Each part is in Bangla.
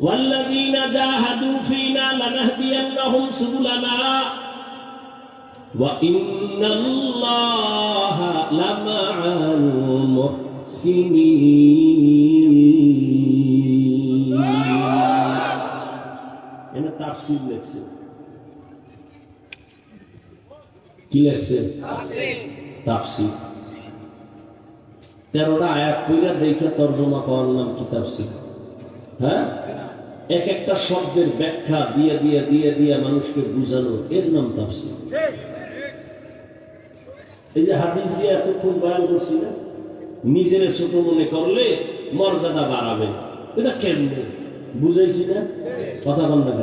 والذين جاهدوا فينا لنهدينهم سبلنا وإن الله لمع المحسنين এখানে তাফসির লেখছে কি লেখছে তাফসির তেরোটা আয়াত কইরা দেখে তর্জমা করার নাম কি তাফসির হ্যাঁ? এক একটা শব্দের ব্যাখ্যা দিয়ে দিয়ে দিয়ে দিয়ে মানুষকে বুঝানো। এর নাম তাফসির। এই যে হাদিস দিয়ে এতক্ষণ বয়ান করছি না নিজের ছোট মনে করলে মর্যাদা বাড়াবে। এটা কেন বুঝাইছি না? কথা বল না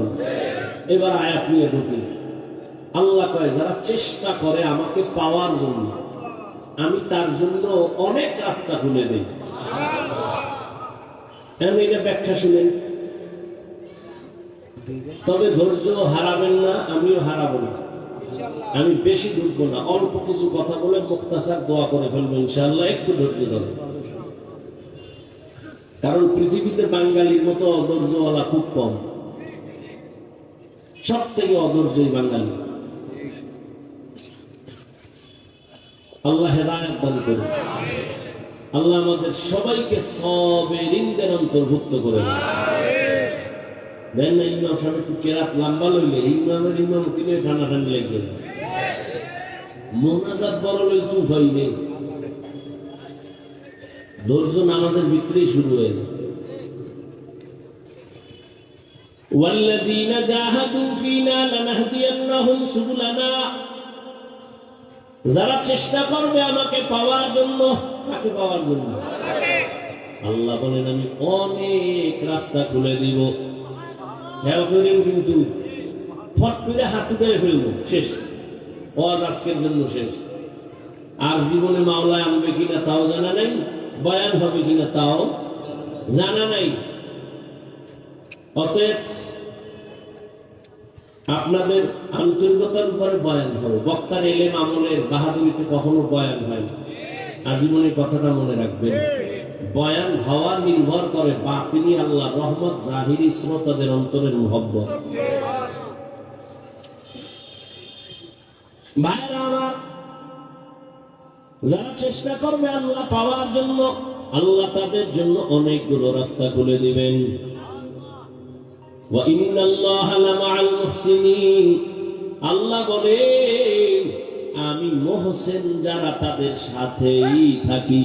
এবার আয়াত নিয়ে ঢুকি। আল্লাহ কয়, যারা চেষ্টা করে আমাকে পাওয়ার জন্য, আমি তার জন্য অনেক রাস্তা খুলে দেই। এখন এটা ব্যাখ্যা শুনেন? তবে ধৈর্য হারাবেন না, আমিও হারাবো না। আমি বেশি ঢুকবো না, অল্প কিছু কথা বলে মুক্তাসার দোয়া করে ফেলব ইনশাল্লাহ একটু ধৈর্য ধরো। কারণ পৃথিবীতে বাঙালির মতো অধৈর্যওয়ালা খুব কম। সব থেকে অধৈর্যই বাঙালি। আল্লাহ হেদায়ত দান করুন। আল্লাহ আমাদের সবাইকে সবের ইন্দের অন্তর্ভুক্ত করে দেন। দেন না ইমাম সাহেব একটু কেরাত লম্বা লইলে ইমামের ইমাম তিনে টানা টানি লেগে যায় মোনাজাত বড় লই তু ভয় নেই ধৈর্য নামাজের ভিতরেই শুরু হয়ে যায় والذين جاهدوا فينا لنهدينهم سبلنا যারা চেষ্টা করবে আমাকে পাওয়ার জন্য কাকে পাওয়ার জন্য। আল্লাহ বলেন, আমি অনেক রাস্তা খুলে দিব। কিন্তু। ফট করে হাত উঠে ফেলব। শেষ। ওয়াজ আজকের জন্য শেষ। আর জীবনে মাওলায় আনবে কিনা তাও জানা নাই, বয়ান হবে কিনা তাও জানা নাই। অতএব আপনাদের আন্তরিকতার উপরে বয়ান হবে। বক্তার এলেম আমলের বাহাদুরিতে কখনো বয়ান হয় না। আজীবনের কথাটা মনে রাখবেন। বয়ান হওয়া নির্ভর করে বাতিনি আল্লাহ রহমত জাহিরি শ্রোতাদের অন্তরের মহব্ব যারা চেষ্টা করবে আল্লাহ পাওয়ার জন্য, আল্লাহ তাদের জন্য অনেকগুলো রাস্তা খুলে দিবেন। আল্লাহ বলে আমি মোহসেন যারা তাদের সাথেই থাকি।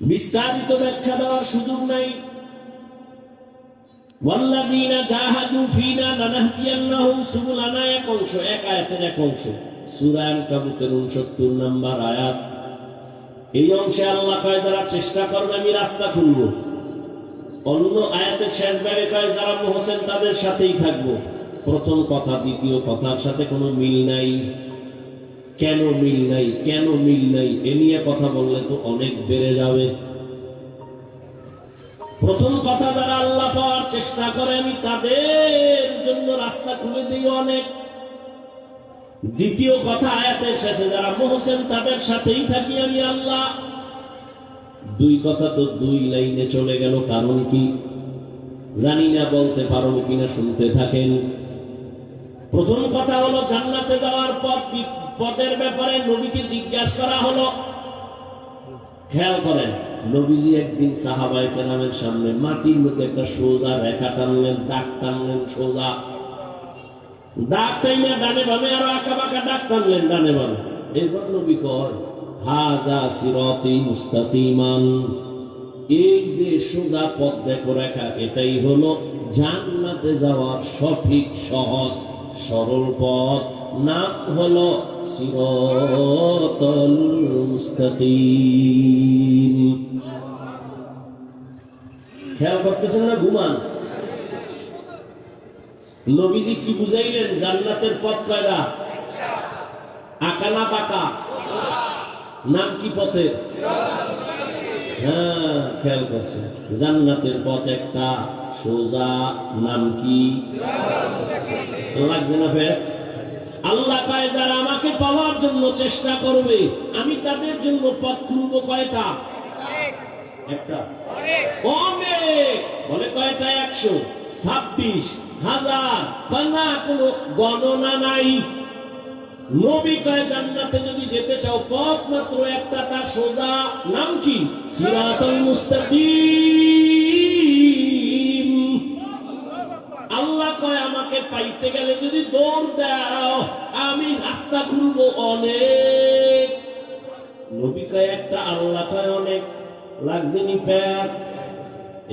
বিস্তারিত ব্যাখ্যা দেওয়ার সুযোগ নাই। ওয়াল্লাযীনা জাহাদু ফীনা লানাহদিয়ান্নাহুম সুবুলানা, এক অংশ, এক আয়াতের এক অংশ। সূরা আনকাবুতের 69 নম্বর আয়াত। এই অংশে যারা চেষ্টা আমি রাস্তা খুলবো। অন্য যারা তাদের সাথেই থাকব। প্রথম কথা, দ্বিতীয় কথার সাথে কোনো মিল নাই। কেন মিল নাই? কেন মিল নাই? এ নিয়ে কথা বললে তো অনেক বেড়ে যাবে। প্রথম কথা, যারা আল্লাহ পাওয়ার চেষ্টা করে আমি তাদের জন্য রাস্তা খুলে দিই অনেক। দ্বিতীয় কথা, আয়াতের শেষে যারা মোহসেন, তাদের সাথেই থাকি আমি আল্লাহ। দুই কথা তো দুই লাইনে চলে গেল, কারণ কি? জানি না, বলতে পারো কিনা, শুনতে থাকেন। প্রথম কথা হলো জান্নাতে যাওয়ার পথ পথের ব্যাপারে নবীকে জিজ্ঞাসা করা হলো। খেয়াল করেন, নবীজি একদিন সাহাবাই কেরামের সামনে মাটির মধ্যে একটা সোজা রেখা টানলেন, দাগ টানলেন, সোজা। দাগ তাই না ডানে বামে আরও আঁকা বাঁকা দাগ টানলেন ডানে বামে। এরপর নবী কয়, হাজা সিরতি মুস্তাকিমান। এই যে সোজা পথ দেখো রেখা, এটাই হলো জান্নাতে যাওয়ার সঠিক সহজ সরল পথ, নাম হলো সিরতল মুস্তাকিম। খেয়াল করতেছেন না ঘুমান? নবীজি কি বুঝাইলেন, জান্নাতের পথ কয়টা? আকানা পাকা? নাম কি পথে হ্যাঁ খেয়াল করছে জান্নাতের পথ একটা। সোজা নাম কি? লাগছে না ফেস আল্লাহ কয়, যারা আমাকে পাওয়ার জন্য চেষ্টা করবে, আমি তাদের জন্য পথ খুলবো কয়টা? একটা। যদি যেতে চাও, পথ মাত্র একটা তা সোজা নাম কি? সিরাতুল মুস্তাকিম। কয়, আমাকে পাইতে গেলে যদি দৌড় দাও, আমি রাস্তা খুলবো অনেক। নবী কয়, একটা আল্লাহ কয় অনেক। লাগছে নি প্যাস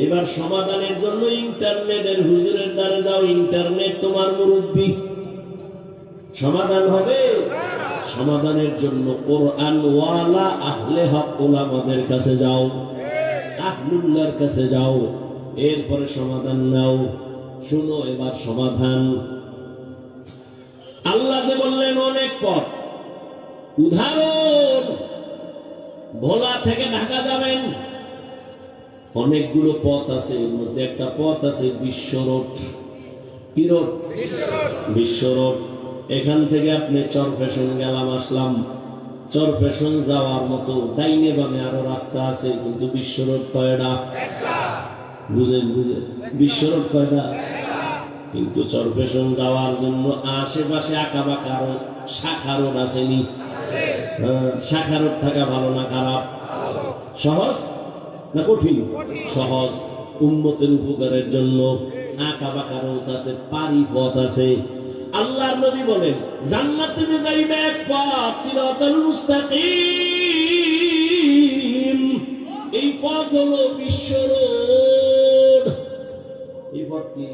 এবার সমাধানের জন্য ইন্টারনেটের হুজুরের দ্বারা যাও, ইন্টারনেট তোমার মুরব্বী। সমাধান হবে? সমাধানের জন্য কোরআন কাছে যাও, আহলুল্লাহর কাছে যাও, এরপরে সমাধান নাও। শুনো এবার সমাধান। আল্লাহ যে বললেন অনেক পথ। উদাহরণ, ভোলা থেকে ঢাকা যাবেন। অনেকগুলো পথ আছে, এর মধ্যে একটা পথ আছে বিশ্ব রোড। কি রোড? বিশ্ব রোড। এখান থেকে আপনি চরফেশন গেলাম, আসলাম। চর চরফেশন যাওয়ার মতো ডাইনে বামে আরও রাস্তা আছে, কিন্তু বিশ্ব রোড কয়টা বুঝেন বুঝেন। বিশ্ব রোড কয়টা? কিন্তু চরফেশন যাওয়ার জন্য আশেপাশে আঁকা বাঁকা শাখা রোড আসেনি। হ্যাঁ, শাখা রোড থাকা ভালো না খারাপ? সহজ না কঠিন? সহজ। উন্মতের উপকারের জন্য আঁকা বাঁকা রোদ আছে পারি পথ আছে। আল্লাহর নবী বলেন জান্নাতে যে যাইবে এক পথ সিরাতাল মুস্তাকিম। এই পথ হলো বিশ্ব রোড এই পথ কি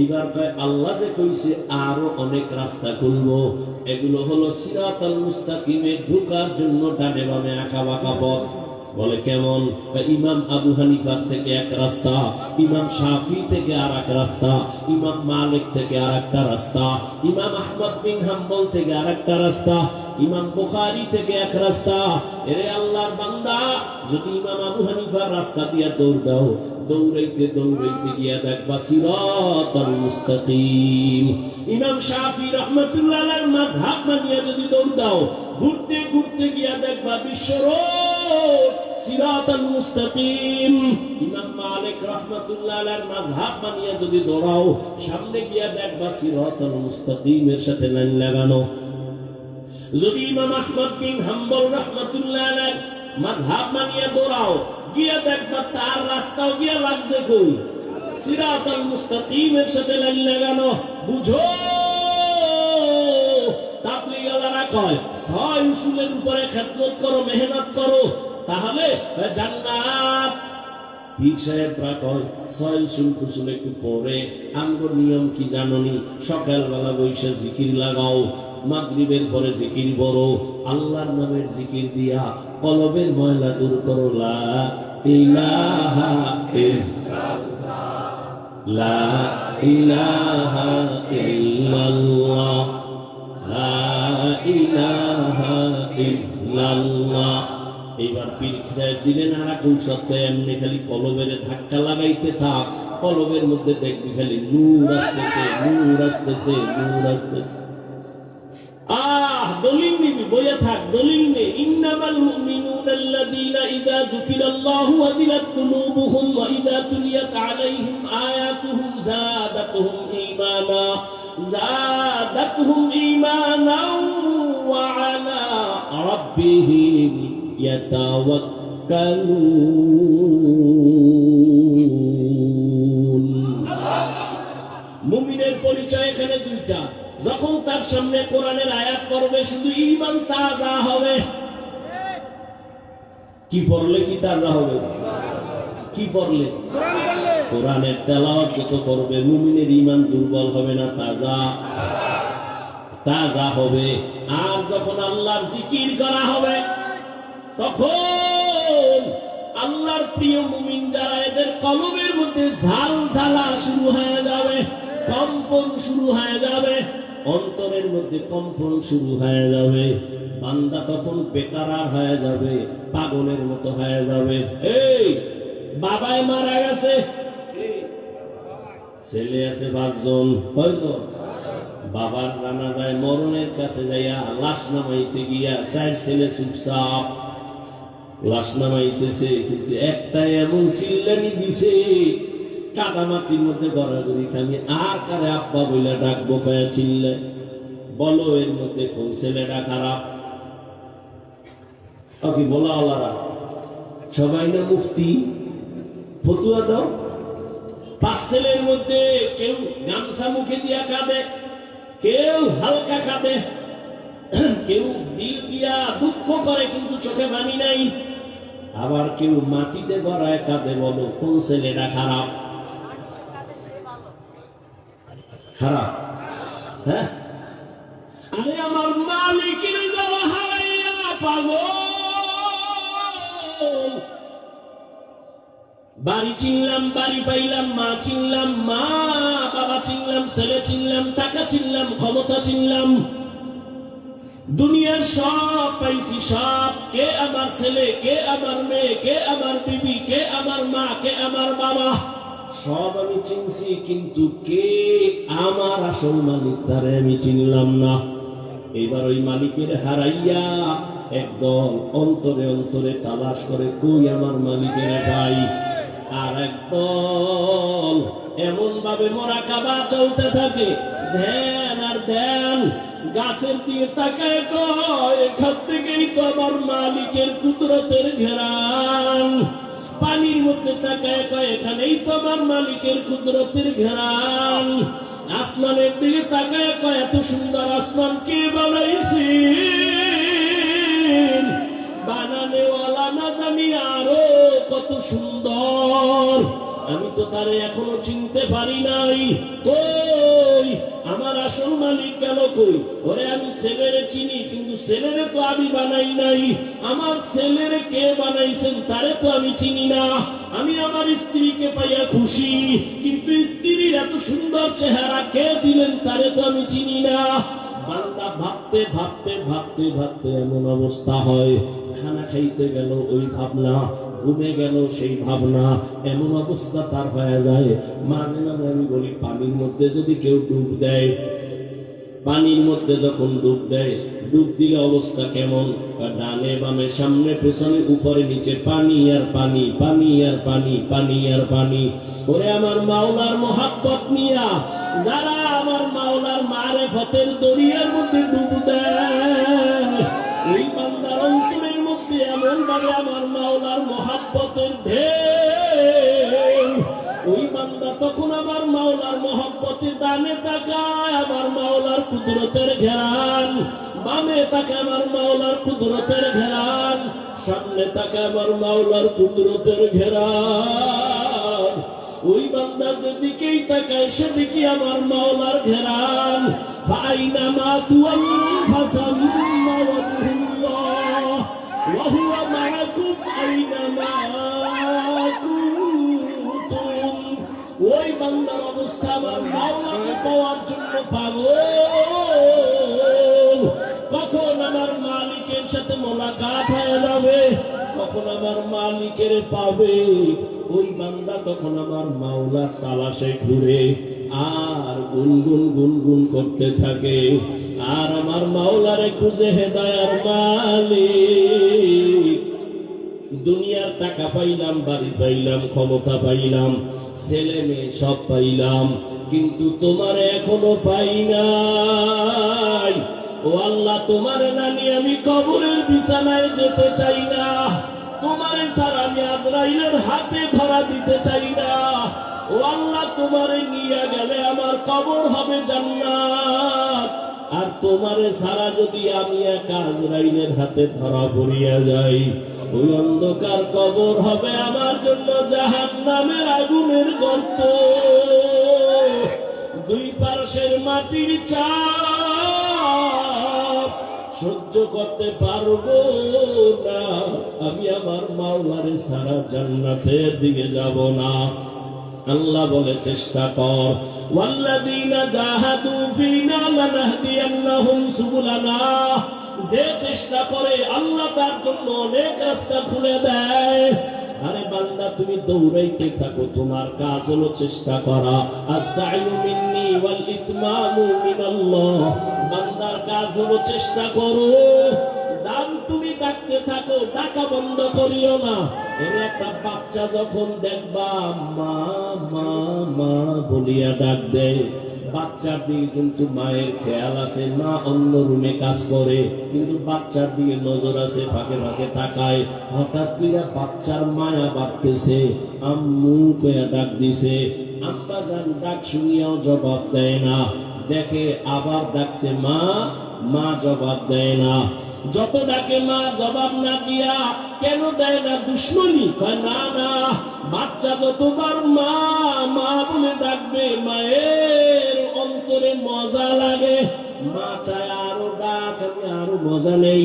এইবার কয়, আল্লাহ যে কইছে, আরও অনেক রাস্তা খুলবো। এগুলো হলো সিরাতাল মুস্তাকিমে ঢোকার জন্য ডানে বামে আঁকা বাঁকা পথ। বলে কেমন? ইমাম আবু হানিফার থেকে এক রাস্তা, ইমাম শাফি থেকে আর এক রাস্তা, ইমাম মালিক থেকে আর একটা রাস্তা, ইমাম আহমদ বিন হাম্বল থেকে আর একটা রাস্তা, ইমাম বুখারি থেকে এক রাস্তা। এরে আল্লাহর বান্দা, যদি ইমাম আবু হানিফার রাস্তা দিয়া দৌড় দাও দৌড়াইতে দৌড়াইতে গিয়া দেখবা সিরাতাল মুস্তাকিম। ইমাম শাফি রহমাতুল্লাহ আলাইহির মাযহাব মানিয়া যদি দৌড় দাও, ঘুরতে ঘুরতে গিয়া দেখবা বিশ্ব রোড, সিরাতাল মুস্তাকিম। ইমাম মালিক রহমাতুল্লাহ আলাইহির মাযহাব মানিয়া যদি দৌড়াও, সামনে গিয়া দেখবা সিরাতাল মুস্তাকিমের সাথে লাইন লাগানো। যদি ইমাম আহমদ বিন হাম্বল রহমাতুল্লাহ আলাইহ মাযহাব মানিয়া দৌড়াও গিয়া দেখবা তার রাস্তাও গিয়া লাগছে কই? সিরাতাল মুস্তাকিমের সাথে লাইন লাগানো, বুঝো? তাবলিগালারা কয়, ছয় উসুলের উপরে খেদমত করো, মেহনত করো, তাহলে জান্নাত। কয় নিয়ম কি জাননি? সকালবেলা জিকির লাগাও, মাগরিবের পরে জিকির বড়, আল্লাহর নামের জিকির দিয়া কলবের ময়লা দূর করো, লা ইলাহা ইল্লাল্লাহ। লা ইলাহা ইল্লাল্লাহ। লা ইলাহা ইল্লাল্লাহ। পীর খিদায় দিলেন আর এখন সত্য এমনি খালি কলবের ধাক্কা লাগাইতে থাক। কলবের মধ্যে দেখবি খালি নূর আসতেছে নূর আসতেছে নূর আসতেছে। দলিল নিবি, বইয়া থাক, দলিল নে। ইন্নামাল মুমিনুনা আল্লাযীনা ইযা যুকিরাল্লাহু ওয়াজিলাত কুলুবুহুম ওয়া ইযা তুলিয়াত আলাইহিম আয়াতুহু যাদাতুহুম ঈমানা। যাদাতুহুম ঈমানা ওয়া আলা রাব্বিহিম ইয়াতাওয়াক্কালুন। মুমিনের পরিচয় এখানে দুইটা। যখন তার সামনে কোরআনের আয়াত পড়বে, শুধু ইমান তাজা হবে। কি পড়লে কি তাজা হবে? কি পড়লে? কোরআনের তেলাওয়াত যত করবে, মুমিনের ইমান দুর্বল হবে না, তাজা। তাজা হবে। আর যখন আল্লাহর জিকির করা হবে, তখন আল্লাহর প্রিয় মুমিন যারা, এদের কলমের মধ্যে ঝাল ঝালা শুরু হয়ে যাবে, কম্পন শুরু হয়ে যাবে। অন্তরের মধ্যে কম্পন শুরু হয়ে যাবে। বান্দা তখন বেকারার হয়ে যাবে, পাগলের মতো হয়ে যাবে। এই, বাবাই মারা গেছে। ছেলে আছে পাঁচজন। কয়জন? বাবার জানা যায় মরণের কাছে যাইয়া লাশ নামাইতে গিয়া চার ছেলে চুপচাপ লাশ নামাইতেছে, কিন্তু একটা এমন সিল্লানি দিছে। কাদা মাটির মধ্যে গড়াগড়ি খানি আর কারে আব্বা বইলা ডাকবো কয়া চিল্লে। বলো এর মধ্যে কোন ছেলেটা খারাপ? বলা সবাই না মুফতি? ফতুয়া দাও। পাঁচ ছেলের মধ্যে কেউ গামছা মুখে দিয়া কাঁদে, কেউ হালকা কাঁদে, কেউ দিল দিয়া দুঃখ করে কিন্তু চোখে বানি নাই। আবার কেউ মাটিতে গড়ায় কাঁদে, বলো কোন ছেলেটা খারাপ? খারাপ হ্যাঁ? আরে আমার মালিকের যারা হারাইয়া পাগল। বাড়ি চিনলাম, বাড়ি পাইলাম, মা চিনলাম, মা, বাবা চিনলাম, ছেলে চিনলাম, টাকা চিনলাম, ক্ষমতা চিনলাম। দুনিয়ার সব পাইছি, সব। কে আমার ছেলে, কে আমার মেয়ে, কে আমার বিবি, কে আমার মা, কে আমার বাবা। সব আমি চিনছি, কিন্তু কে আমার আসল মালিক তারে আমি চিনলাম না। এবার ওই মালিকের হারাইয়া একদল অন্তরে অন্তরে তালাশ করে, কই আমার মালিকের পাই আর একদল এমন ভাবে মরা কাবা চলতে থাকে, ধ্যান আর ধ্যান, গাছের দিয়ে তাকায় কয়, এখান থেকেই তো আমার মালিকের কুদরতের ঘেরান। পানির মধ্যে তাকায় কয়, এখানেই তো আমার মালিকের কুদরতের ঘেরান আসমানের দিকে তাকায় কয়, এত সুন্দর আসমান কে বানাইছি বানানেওয়ালা না জানি আরও কত সুন্দর। আমি তো তারে এখনও চিনতে পারি নাই। কই? আমার আসল মালিক গেল কই? ওরে, আমি ছেলেরে চিনি, কিন্তু ছেলেরে তো আমি বানাই নাই। আমার ছেলেরে কে বানাইছেন তারে তো আমি চিনি না। আমি আমার স্ত্রীকে পাইয়া খুশি, কিন্তু স্ত্রীর এত সুন্দর চেহারা কে দিলেন তারে তো আমি চিনি না। বান্দা ভাবতে ভাবতে ভাবতে ভাবতে এমন অবস্থা হয়। খানা খাইতে গেল ওই ভাবনা। ঘুমে গেল সেই ভাবনা, এমন অবস্থা তার হয়ে যায়। মাঝে মাঝে আমি বলি, পানির মধ্যে যদি কেউ ডুব দেয়, পানির মধ্যে যখন ডুব দেয়, ডুব দিলে অবস্থা কেমন? ডানে বামে, সামনে, পেছনে, উপরে, নিচে, পানি আর পানি পানি আর পানি পানি আর পানি। ওরে আমার মাওলার মহাব্বত নিয়া, যারা আমার মাওলার মারে ফতের দরিয়ার মধ্যে ডুব দেয়, ওই বান্দার অন্তরের মধ্যে এমন ভাবে আমার ঢেউ ওই বান্দা তখন আমার মাওলার ডানে তাকায় আমার মাওলার কুদরতের ঘেরান। বামে তাকে আমার মাওলার কুদরতের ঘেরান। সামনে তাকে আমার মাওলার কুদরতের ঘেরান। ওই বান্দা যেদিকেই তাকায় সেদিকে আমার মাওলার ঘেরান। ফাইনা মা তুয়াল্লু ফাসাম্মা মাওলাকে পাওয়ার জন্য পাগল। কখন আমার মালিকের সাথে মোলাকাত হয়ে যাবে? কখন আমার মালিকের পাবে? ওই বান্দা তখন আমার মাওলার তালাশে ঘুরে আর গুনগুন গুনগুন করতে থাকে। আর আমার মাওলারে খুঁজে হেদায়ার মালিক। দুনিয়ার টাকা পাইলাম, বাড়ি পাইলাম, ক্ষমতা পাইলাম, ছেলে মেয়ে সব পাইলাম, কিন্তু তোমার এখনও পাই নাই। ও আল্লাহ, তোমার নানি আমি কবরের বিছানায় যেতে চাই না। তোমার স্যার আমি আজরাইলের হাতে ধরা দিতে চাই না। ও আল্লাহ, তোমারে নিয়ে গেলে আমার কবর হবে জান্নাত। আর তোমারে সারা যদি আমি এক আজরাইলের হাতে ধরা পড়িয়া যাই, ওই অন্ধকার কবর হবে আমার জন্য জাহান নামের আগুনের গর্ত। দুই পার্শ্বের মাটির চাপ সহ্য করতে পারব না। আমি আমার মাওলারে সারা জান্নাতের দিকে যাব না। আল্লাহ বলে, চেষ্টা কর। ওয়াল্লাযীনা জাহাদু ফীনা লানাহদিয়ান্নাহুম সুবুলানা, যে চেষ্টা করে আল্লাহ তার জন্য অনেক রাস্তা খুলে দেয়। আরে বান্দা, তুমি দৌড়াইতে থাকো, তোমার কাজ হলো চেষ্টা করা। আসাইউ মিন্নি ওয়াল ইতমামু মিনাল্লাহ, বান্দার কাজ হলো চেষ্টা করো। নাম তুমি ডাকতে থাকো ডাকা বন্ধ করিও না। এর একটা বাচ্চা যখন দেখবা, মা মা মা বলিয়া ডাক দেয়। বাচ্চার দিকে কিন্তু মায়ের খেয়াল আছে, মা অন্য রুমে কাজ করে, কিন্তু বাচ্চার দিকে নজর আছে, ফাঁকে ফাঁকে তাকায়। হঠাৎ করে বাচ্চার মায়া বাড়তেছে, আম্মু কয়া ডাক দিছে আম্মা যান ডাক শুনিয়াও জবাব দেয় না। দেখে আবার ডাকছে, মা মা জবাব দেয় না। যত ডাকে মা জবাব না দিয়া, কেন দেয় না দুশ্মনী? না না, বাচ্চা যতবার মা মা বলে ডাকবে, মায়ের অন্তরে মজা লাগে। মা চায় আরও ডাক, আমি আরও মজা নেই,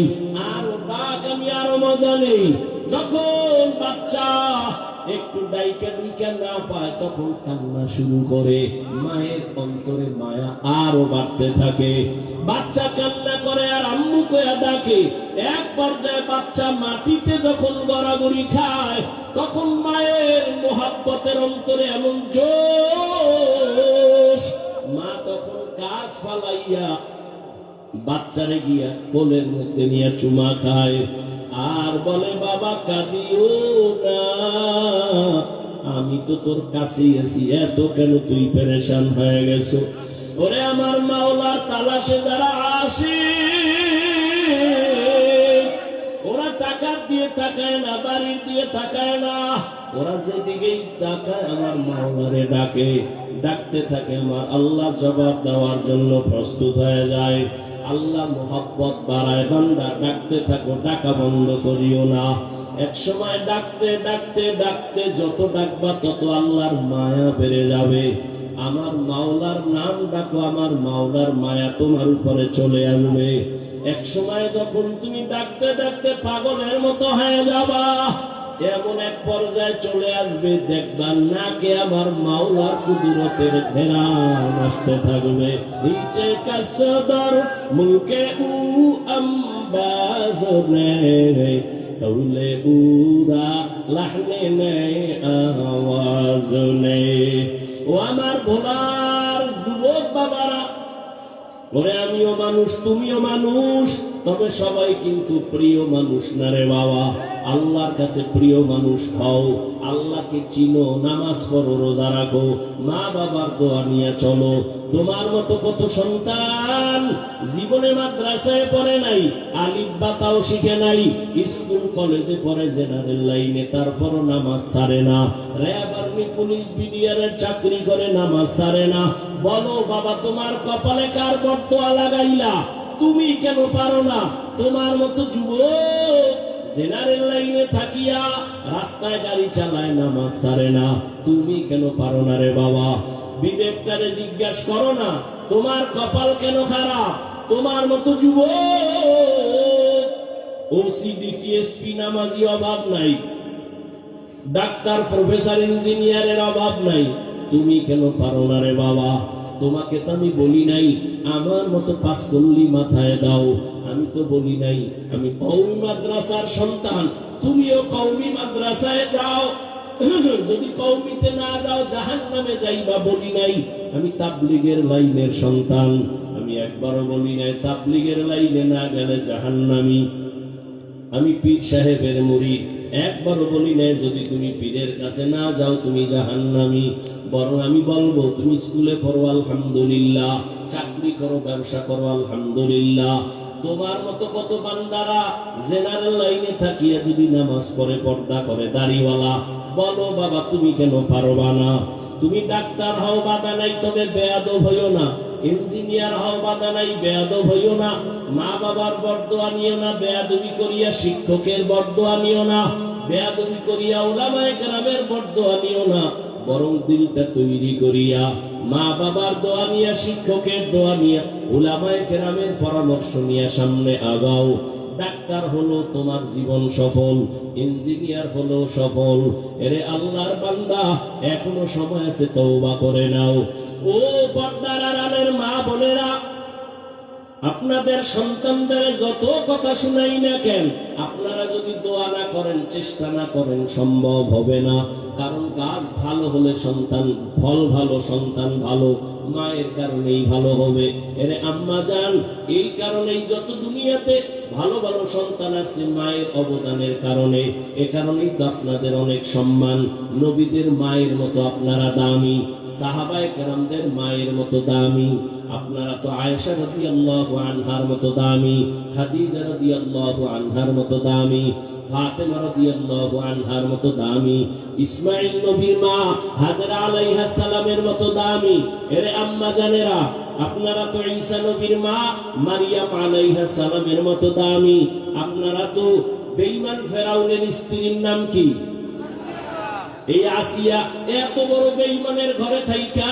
আরও ডাক, আমি আরও মজা নেই। যখন বাচ্চা একটু ডাইকা ডিকা না পায়, তখন কান্না শুরু করে। মায়ের অন্তরে মায়া আরও বাড়তে থাকে। বাচ্চা কান্না করে আর আম্মু কয়া ডাকে। এক পর্যায়ে বাচ্চা মাটিতে যখন গড়াগড়ি খায়, তখন মায়ের মোহাব্বতের অন্তরে এমন জোশ। মা তখন কাজ ফালাইয়া বাচ্চারে গিয়া কোলের মধ্যে নিয়ে চুমা খায়। আর বলে, বাবা, কাঁদিও না। আমি তো তোর কাছে আছি। এত কেন তুই পেরেশান হয়ে গেছো? ওরে আমার মাওলার তালাশে যারা আসে, ওরা টাকা দিয়ে তাকায় না, বাড়ির দিয়ে তাকায় না। ওরা যেদিকেই তাকায়, আমার মাওলারে ডাকে। ডাকতে থাকে, আমার আল্লাহ জবাব দেওয়ার জন্য প্রস্তুত হয়ে যায়। আল্লাহ মোহাব্বত বাড়ায়, বান্দা ডাকতে থাকো, ডাকা বন্ধ করিও না। এক সময় ডাকতে ডাকতে ডাকতে যত ডাকবা তত আল্লাহর মায়া বেড়ে যাবে। আমার মাওলার নাম ডাকো, আমার মাওলার মায়া তোমার উপরে চলে আসবে। এক সময় যখন তুমি ডাকতে ডাকতে পাগলের মতো হয়ে যাবা এমন এক পর্যায়ে চলে আসবে দেখবা নাকে আমার মাওলার কুদরতের ঘেরান আসতে থাকবে। নিচে কাসদর মুলকে উ আম্বাজনে তৌলে উরা লাহনে নেই আওয়াজ নেই ও আমার ভোলার যুবক বাবারা ওরে আমিও মানুষ, তুমিও মানুষ। তবে সবাই কিন্তু প্রিয় মানুষ। না রে বাবা, আল্লাহর কাছে প্রিয় মানুষ হও। আল্লাহকে চিনো, নামাজ পড়ো, রোজা রাখো। মা বাবার দোয়া নিয়ে চলো। তোমার মতো কত সন্তান জীবনে মাদ্রাসায় পড়ে নাই, আলিফ বাতাও শিখে নাই, স্কুল, কলেজে পড়ে জেনারেল লাইনে, তারপরও নামাজ সারে না। র্যাব আর্মি, পুলিশ, বিডিআরের চাকরি করে নামাজ সারে না। বলো, বাবা, তোমার কপালে কার বর্তোয়া লাগাইলা? তুমি কেন পারো না? তোমার মতো যুবক জেনারেল লাইনে থাকিয়া রাস্তায় গাড়ি চালায়, নামাজ সারে না। তুমি কেন পারো না রে বাবা? বিবেকটারে জিজ্ঞাসা করো না, তোমার কপাল কেন খারাপ? তোমার মতো যুবক ওসিডিসিএসপি নামাজি অভাব নাই। ডাক্তার, প্রফেসর, ইঞ্জিনিয়ারের অভাব নাই। তুমি কেন পারো না রে বাবা? তোমাকে তো আমি বলি নাই। আমার মতো পাস করলি মাথায় দাও। আমি তো বলি নাই, আমি কৌমি মাদ্রাসার সন্তান। তুমিও কৌমি মাদ্রাসায় যাও। যদি কৌমিতে না যাও জাহান নামে যাইবা বলি নাই। আমি তাবলিগের লাইনের সন্তান। আমি একবারও বলি নাই, তাবলিগের লাইনে না গেলে জাহান্নামি। আমি পীর সাহেবের মুড়ি। একবারও বলি নাই, যদি তুমি পীরের কাছে না যাও, তুমি জাহান্নামি। বরং আমি বলব, তুমি স্কুলে পড়ো, আলহামদুলিল্লাহ। চাকরি করো, ব্যবসা করো, আলহামদুলিল্লাহ। তোমার মতো কত বান্দারা জেনারেল লাইনে থাকিয়া যদি নামাজ পড়ে, পর্দা করে, দাড়িওয়ালা। বলো বাবা, তুমি কেন পারবা না। তুমি ডাক্তার হও বাধা নাই তবে বেয়াদব হইও না। ইঞ্জিনিয়ার হও বাধা নাই বেয়াদব হইও না। মা বাবার বরদোয়া নিও না, বেয়াদবি করিয়া শিক্ষকের বরদোয়া নিও না। বেয়াদবি করিয়া ওলামায়ে কেরামের বরদোয়া নিও না। বরং দিলটা তৈরি করিয়া, মা বাবার দোয়া নিয়া, শিক্ষকের দোয়া নিয়া উলামায়ে কেরামের পরামর্শ নিয়ে সামনে আগাও। ডাক্তার হলো তোমার জীবন সফল, ইঞ্জিনিয়ার হলো সফল। এরে আল্লাহর বান্দা, এখনও সময় আছে তওবা করে নাও। ও পর্দার আড়ালের মা বোনেরা, আপনাদের সন্তানদের যত কথা শুনাই না কেন আপনারা যদি দোয়া না করেন, চেষ্টা না করেন, সম্ভব হবে না। কারণ গাছ ভালো হলে সন্তান ফল ভালো, সন্তান ভালো, মায়ের কারণেই ভালো হবে। এর আম্মা যান এই কারণেই যত দুনিয়াতে ভালো ভালো সন্তান আছে মায়ের অবদানের কারণে। এ কারণেই তো আপনাদের অনেক সম্মান। নবীদের মায়ের মতো আপনারা দামি, সাহাবায়ে কেরামদের মায়ের মতো দামি। আপনারা তো আয়েশা রাদিয়াল্লাহু আনহার মতো দামি, খাদিজা রাদিয়াল্লাহু আনহার মতো দামি, ফাতেমা রাদিয়াল্লাহু আনহার মতো দামি ইসমাইল নবীর মা হাজরা আলাইহা সালামের মতো দামি। এরে আম্মা জানেরা, আপনারা তো ঈসা নবীর মা মারিয়াম আলাইহা সালামের মতো দামি। আপনারা তো বেঈমান ফেরাউনের স্ত্রীর নাম কি? এই আসিয়া এত বড় বেঈমানের ঘরে থাইকা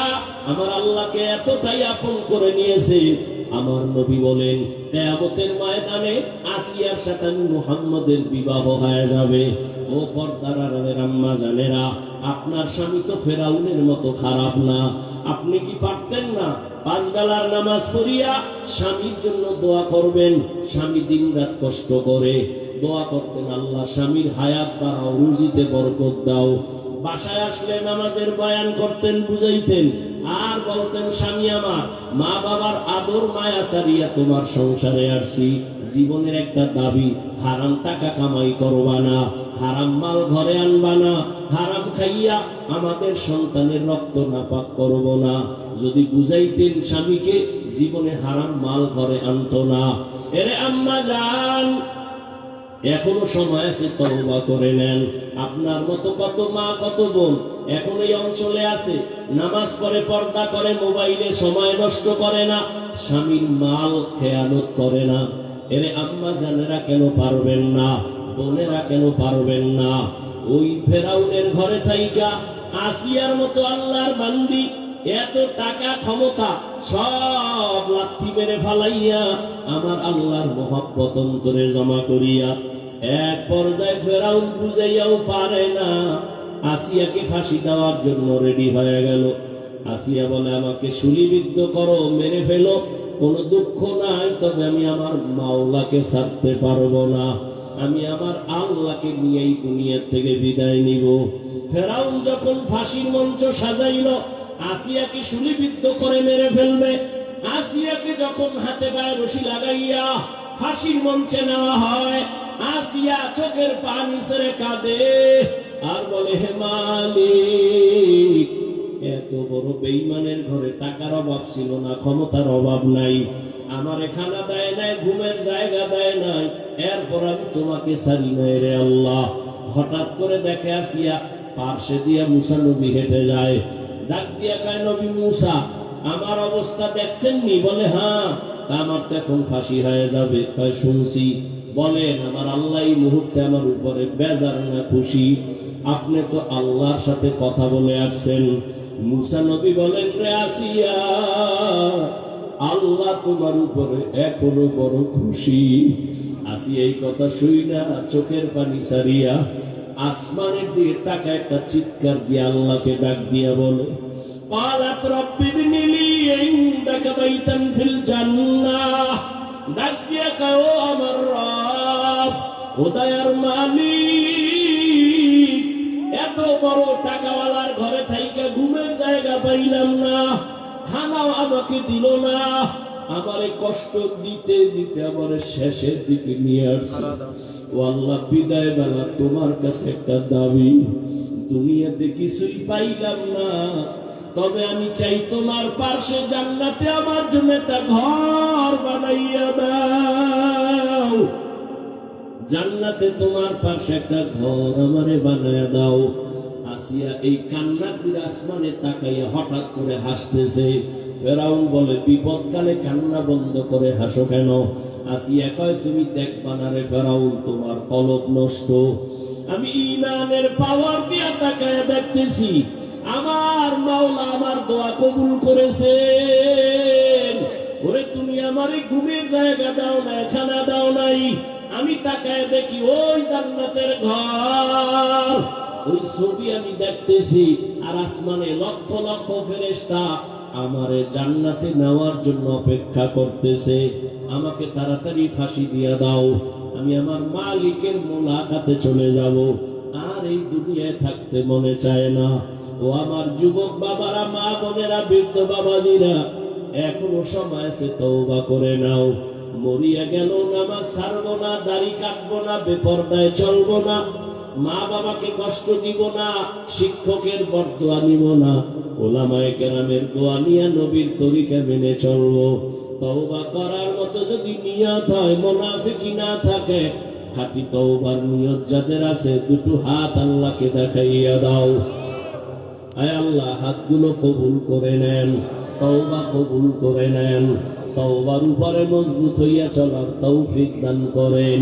আমার আল্লাহকে এতটাই আপন করে নিয়েছে। আমার নবী বলেন, কেয়ামতের ময়দানে আসিয়ার সাথে মুহাম্মদের বিবাহ হয়ে যাবে। ও পর্দার জানেরা, আপনার স্বামী তো ফেরাউনের মতো খারাপ না। আপনি কি পারতেন না পাঁচ বেলার নামাজ পড়িয়া স্বামীর জন্য দোয়া করবেন? স্বামী দিন রাত কষ্ট করে। দোয়া করতেন, আল্লাহ স্বামীর হায়াত বাড়াও রুজিতে বরকত দাও। বাসায় আসলে নামাজের বয়ান করতেন, বুঝাইতেন। আর বলতেন, স্বামী আমার, মা বাবার আদর, মায়া সারিয়া তোমার সংসারে আসছি। জীবনের একটা দাবি, হারাম টাকা কামাই করবা না, হারাম মাল ঘরে আনবা না, হারাম খাইয়া আমাদের সন্তানের রক্ত নাপাক করব না। যদি বুঝাইতেন স্বামীকে, জীবনে হারাম মাল ঘরে আনতো না। এরে আম্মা যান এখনও সময় আছে তওবা করে নেন। আপনার মতো কত মা, কত বোন এখন এই অঞ্চলে আছে, নামাজ পড়ে, পর্দা করে, মোবাইলে সময় নষ্ট করে না, স্বামীর মাল খেয়ালত করে না। এরে আম্মা জানেরা কেন পারবেন না, বোনেরা কেন পারবেন না? ওই ফেরাউনের ঘরে থাইকা আসিয়ার মতো আল্লাহর বান্দি এত টাকা ক্ষমতা, সব লাথি মেরে ফালাইয়া আমার আল্লাহর মহাব্বত অন্তরে জমা করিয়া এক পর্যায়ে ফেরাউন বুঝাইয়াও পারে না। আসিয়াকে ফাঁসি দেওয়ার জন্য রেডি হয়ে গেল। আসিয়া বলে, আমাকে সুলিবিদ্ধ করো, মেরে ফেলো, কোনো দুঃখ নাই, তবে আমি আমার মাওলাকে ছাড়তে পারব না। আমি আমার আল্লাহকে নিয়েই দুনিয়া থেকে বিদায় নিব। ফেরাউন যখন ফাঁসির মঞ্চ সাজাইল আসিয়াকে সুলিবিদ্ধ করে মেরে ফেলবে। আসিয়াকে যখন হাতে পায়ে রশি লাগাইয়া ফাঁসির মঞ্চে নেওয়া হয়, আসিয়া চোখের পানি সেরে কাঁদে। আর বলে, হে মালিক, এত বড় বেইমানের ঘরে টাকার অভাব ছিল না, ক্ষমতার অভাব নাই। আমার খানা দেয় নাই, ঘুমের জায়গা দেয় নাই। এরপর আমি তোমাকে সারি নাই রে আল্লাহ। হঠাৎ করে দেখে আসিয়া পার্শ্বে দিয়া মুসা নবী হেঁটে যায়। ডাক দিয়া কয় নবী মুসা। আমার অবস্থা দেখছেন নি বলে হ্যাঁ আমার তো এখন ফাঁসি হয়ে যাবে। শুনছি। বলেন আমার আল্লাহ মুহূর্তে আমার উপরে বেজার না খুশি। আপনি তো আল্লাহর সাথে কথা বলে আসছেন। মুসা নবী বলেন, রে আসিয়া, আল্লাহ তোমার উপরে এখনও বড় খুশি। আসি এই কথা শুই না চোখের পানি সারিয়া আসমানের দিকে তাকে একটা চিৎকার দিয়ে আল্লাহকে ডাক দিয়া বলে নিলি ফিল ডাক আমার এত টাকাওয়ালার ঘরে থাইকা ঘুমের জায়গা পাইলাম না, খানাও আমাকে দিল না। আমারে কষ্ট দিতে দিতে আমার শেষের দিকে নিয়ে আসছে। ও আল্লাহ, বিদায় বেলা, তোমার কাছে একটা দাবি। দুনিয়াতে কিছুই পাইলাম না। তবে আমি চাই তোমার পার্শ্বে জান্নাতে আমার জন্য একটা ঘর বানাইয়া দাও। জান্নাতে তোমার পাশে একটা ঘর আমারে বানায়া দাও। আসিয়া এই কান্না আসমানে তাকাইয়া হঠাৎ করে হাসতেছে ফেরাউন বলে, বিপদকালে কান্না বন্ধ করে হাসো কেন? আসিয়া কয়, তুমি দেখবা না রে ফেরাউন, তোমার কলব নষ্ট। আমি ইমানের পাওয়ার দিয়া তাকায়া দেখতেছি। আমার মাওলা আমার দোয়া কবুল করেছেন। ওরে, তুমি আমার ঘুমের জায়গা দাও না, খানা দাও নাই। আমি তাকায় দেখি ওই জান্নাতের ঘর। ওই ছবি আমি দেখতেছি, আর আসমানে লক্ষ লক্ষ ফেরেশতা আমারে জান্নাতে নেওয়ার জন্য অপেক্ষা করতেছে। আমাকে তাড়াতাড়ি ফাঁসি দিয়া দাও। আমি আমার মালিকের মোলাকাতে চলে যাব। আর এই দুনিয়ায় থাকতে মনে চায় না। ও আমার যুবক বাবারা, মা বোনেরা, বৃদ্ধ বাবাজিরা, এখনও সময় আছে তওবা করে নাও। মরিয়া গেল নামাজ ছাড়বো না, দাড়ি কাটবো না, বেপরদায় চলবো না। মা বাবাকে কষ্ট দিব না, শিক্ষকের বরদোয়া নিব না, ওলামায়ে কেরামের দোয়া নিয়ে নবীর তরিকা মেনে চলবো। তওবা করার মতো যদি নিয়ত হয় মোনাফিকি না থাকে, খাঁটি তওবার নিয়ত যাদের আছে, দুটো হাত আল্লাহকে দেখাইয়া দাও। আয় আল্লাহ, হাতগুলো কবুল করে নেন, তওবা কবুল করে নেন, তওবার উপরে মজবুত হইয়া চলার তৌফিক দান করেন।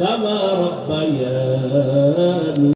كما ربياني